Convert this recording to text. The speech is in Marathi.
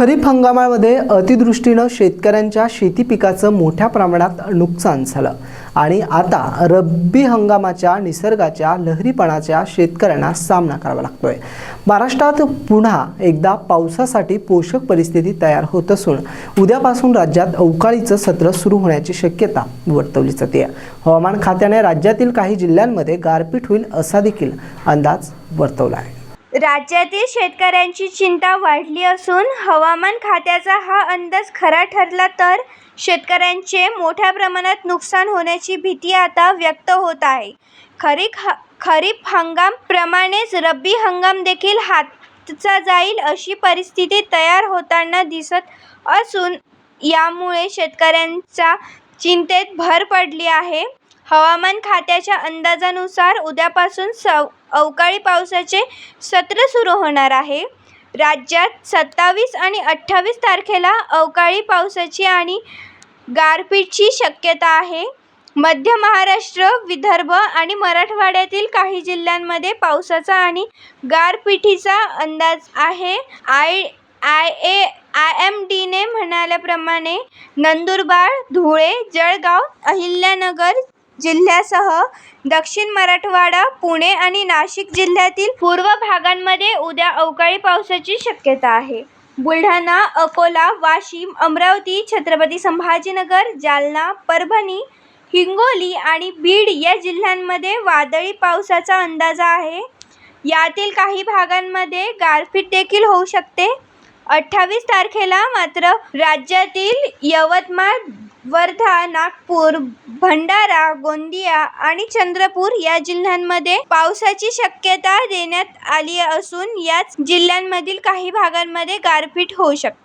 खरीप हंगामामध्ये अतिदृष्टीनं शेतकऱ्यांच्या शेती पिकाचं मोठ्या प्रमाणात नुकसान झालं. आणि आता रब्बी हंगामाच्या निसर्गाच्या लहरीपणाच्या शेतकऱ्यांना सामना करावा लागतोय. महाराष्ट्रात पुन्हा एकदा पावसासाठी पोषक परिस्थिती तयार होत असून उद्यापासून राज्यात अवकाळीचं सत्र सुरू होण्याची शक्यता वर्तवली जाते. हवामान खात्याने राज्यातील काही जिल्ह्यांमध्ये गारपीट होईल असा देखील अंदाज वर्तवला आहे. राज्यातील शेतकऱ्यांची चिंता वाढली असून हवामान खात्याचा हा अंदाज खरा ठरला तर शेतकऱ्यांचे मोठ्या प्रमाणात नुकसान होण्याची भीती आता व्यक्त होत आहे. खरीप ह खरीप हंगाम प्रमाणेच रब्बी हंगाम देखील हातचा जाईल अशी परिस्थिती तयार होताना दिसत असून यामुळे शेतकऱ्यांचा चिंतेत भर पडली आहे. हवामान खात्याच्या अंदाजानुसार उद्यापासून सव अवकाळी पावसाचे सत्र सुरू होणार आहे. राज्यात सत्तावीस आणि अठ्ठावीस तारखेला अवकाळी पावसाची आणि गारपीटची शक्यता आहे. मध्य महाराष्ट्र विदर्भ आणि मराठवाड्यातील काही जिल्ह्यांमध्ये पावसाचा आणि गारपिटीचा अंदाज आहे. I I A I M डीने म्हणाल्याप्रमाणे नंदुरबार धुळे जळगाव अहिल्यानगर जिल्ह्यासह दक्षिण मराठवाडा पुणे आणि नाशिक जिल्ह्यातील पूर्व भागांमध्ये उद्या अवकाळी पावसाची शक्यता आहे. बुलढाणा अकोला वाशिम अमरावती छत्रपती संभाजीनगर जालना परभणी हिंगोली आणि बीड या जिल्ह्यांमध्ये वादळी पावसाचा अंदाज आहे. यातील काही भागांमध्ये गारपीट देखील होऊ शकते. अठ्ठावीस तारखेला मात्र राज्यातील यवतमाळ वर्धा नागपूर भंडारा गोंदिया आणि चंद्रपूर या जिल्ह्यांमध्ये पावसाची शक्यता देण्यात आली असून याच जिल्ह्यांमधील काही भागांमध्ये गारपीट होऊ शकते.